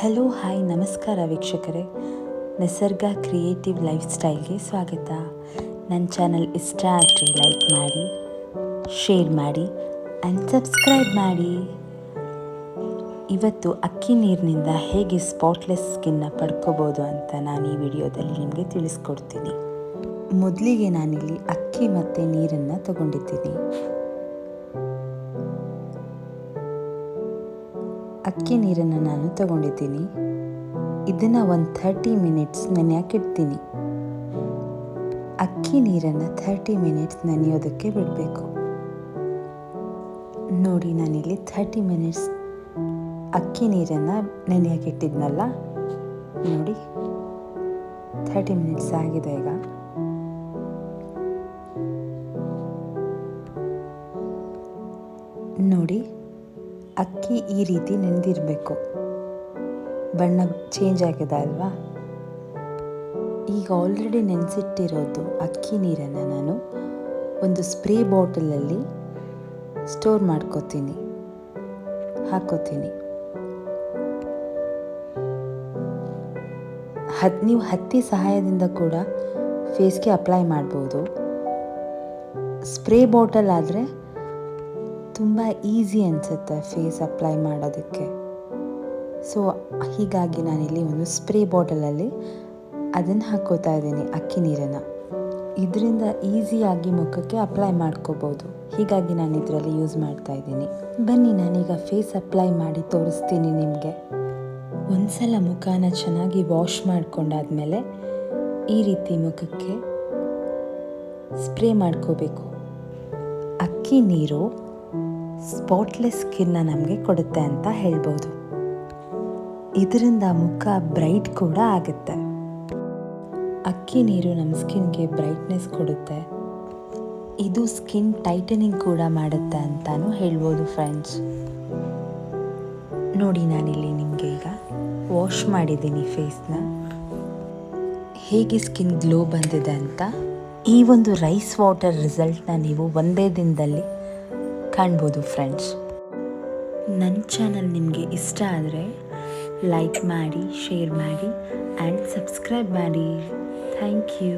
Hello, hi, ನಮಸ್ಕಾರ ವೀಕ್ಷಕರೇ. ನಿಸರ್ಗ ಕ್ರಿಯೇಟಿವ್ ಲೈಫ್ ಸ್ಟೈಲ್ಗೆ ಸ್ವಾಗತ. ನನ್ನ ಚಾನಲ್ ಇಷ್ಟ ಆಗಿ ಲೈಕ್ ಮಾಡಿ, ಶೇರ್ ಮಾಡಿ ಆ್ಯಂಡ್ ಸಬ್ಸ್ಕ್ರೈಬ್ ಮಾಡಿ. ಇವತ್ತು ಅಕ್ಕಿ ನೀರಿನಿಂದ ಹೇಗೆ ಸ್ಪಾಟ್ಲೆಸ್ ಸ್ಕಿನ್ನ ಪಡ್ಕೋಬೋದು ಅಂತ ನಾನು ಈ ವಿಡಿಯೋದಲ್ಲಿ ನಿಮಗೆ ತಿಳಿಸ್ಕೊಡ್ತೀನಿ. ಮೊದಲಿಗೆ ನಾನಿಲ್ಲಿ ಅಕ್ಕಿ ಮತ್ತು ನೀರನ್ನು ತಗೊಂಡಿದ್ದೀನಿ. ಅಕ್ಕಿ ನೀರನ್ನು ನಾನು ತಗೊಂಡಿದ್ದೀನಿ. ಇದನ್ನು ಒಂದು ಥರ್ಟಿ ಮಿನಿಟ್ಸ್ ನೆನೆಯಾಕಿಡ್ತೀನಿ ಅಕ್ಕಿ ನೀರನ್ನು ಥರ್ಟಿ ಮಿನಿಟ್ಸ್ ನೆನೆಯೋದಕ್ಕೆ ಬಿಡಬೇಕು. ನೋಡಿ, ನಾನಿಲ್ಲಿ ಥರ್ಟಿ ಮಿನಿಟ್ಸ್ ಅಕ್ಕಿ ನೀರನ್ನು ನೆನೆಯಾಕಿಟ್ಟಿದ್ನಲ್ಲ ನೋಡಿ ಥರ್ಟಿ ಮಿನಿಟ್ಸ್ ಆಗಿದೆ ಈಗ. ನೋಡಿ ಅಕ್ಕಿ ಈ ರೀತಿ ನೆನೆದಿರಬೇಕು ಬಣ್ಣ ಚೇಂಜ್ ಆಗಿದೆ ಅಲ್ವಾ? ಈಗ ಆಲ್ರೆಡಿ ನೆನೆಸಿಟ್ಟಿರೋದು ಅಕ್ಕಿ ನೀರನ್ನು ನಾನು. ಒಂದು ಸ್ಪ್ರೇ ಬಾಟಲಲ್ಲಿ ಸ್ಟೋರ್ ಮಾಡ್ಕೋತೀನಿ. ಹಾಕೋತೀನಿ. ಹತ್ ನೀವು ಹತ್ತಿ ಸಹಾಯದಿಂದ ಕೂಡ ಫೇಸ್ಗೆ ಅಪ್ಲೈ ಮಾಡ್ಬೋದು. ಸ್ಪ್ರೇ ಬಾಟಲ್ ಆದರೆ ತುಂಬ ಈಸಿ ಅನಿಸುತ್ತೆ ಫೇಸ್ ಅಪ್ಲೈ ಮಾಡೋದಕ್ಕೆ. ಸೊ ಹೀಗಾಗಿ ನಾನಿಲ್ಲಿ ಒಂದು ಸ್ಪ್ರೇ ಬಾಟಲಲ್ಲಿ ಅದನ್ನು ಹಾಕೋತಾ ಇದ್ದೀನಿ, ಅಕ್ಕಿ ನೀರನ್ನು. ಇದರಿಂದ ಈಸಿಯಾಗಿ ಮುಖಕ್ಕೆ ಅಪ್ಲೈ ಮಾಡ್ಕೋಬೋದು. ಹೀಗಾಗಿ ನಾನು ಇದರಲ್ಲಿ ಯೂಸ್ ಮಾಡ್ತಾ ಇದ್ದೀನಿ. ಬನ್ನಿ, ನಾನೀಗ ಫೇಸ್ ಅಪ್ಲೈ ಮಾಡಿ ತೋರಿಸ್ತೀನಿ ನಿಮಗೆ. ಒಂದ್ಸಲ ಮುಖನ ಚೆನ್ನಾಗಿ ವಾಶ್ ಮಾಡ್ಕೊಂಡಾದ್ಮೇಲೆ ಈ ರೀತಿ ಮುಖಕ್ಕೆ ಸ್ಪ್ರೇ ಮಾಡ್ಕೋಬೇಕು. ಅಕ್ಕಿ ನೀರು ಸ್ಪಾಟ್ಲೆಸ್ ಸ್ಕಿನ್ನ ನಮಗೆ ಕೊಡುತ್ತೆ ಅಂತ ಹೇಳ್ಬೋದು. ಇದರಿಂದ ಮುಖ ಬ್ರೈಟ್ ಕೂಡ ಆಗುತ್ತೆ. ಅಕ್ಕಿ ನೀರು ನಮ್ಮ ಸ್ಕಿನ್ಗೆ ಬ್ರೈಟ್ನೆಸ್ ಕೊಡುತ್ತೆ. ಇದು ಸ್ಕಿನ್ ಟೈಟನಿಂಗ್ ಕೂಡ ಮಾಡುತ್ತೆ ಅಂತಲೂ ಹೇಳ್ಬೋದು ಫ್ರೆಂಡ್ಸ್. ನೋಡಿ ನಾನಿಲ್ಲಿ ನಿಮಗೆ ಈಗ ವಾಶ್ ಮಾಡಿದ್ದೀನಿ ಫೇಸ್ನ. ಹೇಗೆ ಸ್ಕಿನ್ ಗ್ಲೋ ಬಂದಿದೆ ಅಂತ ಈ ಒಂದು ರೈಸ್ ವಾಟರ್ ರಿಸಲ್ಟ್ನ ನೀವು ಒಂದೇ ದಿನದಲ್ಲಿ ಕಾಣ್ಬೋದು ಫ್ರೆಂಡ್ಸ್ ನನ್ನ ಚಾನಲ್ ನಿಮಗೆ ಇಷ್ಟ ಆದರೆ ಲೈಕ್ ಮಾಡಿ ಶೇರ್ ಮಾಡಿ ಆ್ಯಂಡ್ ಸಬ್ಸ್ಕ್ರೈಬ್ ಮಾಡಿ. Thank you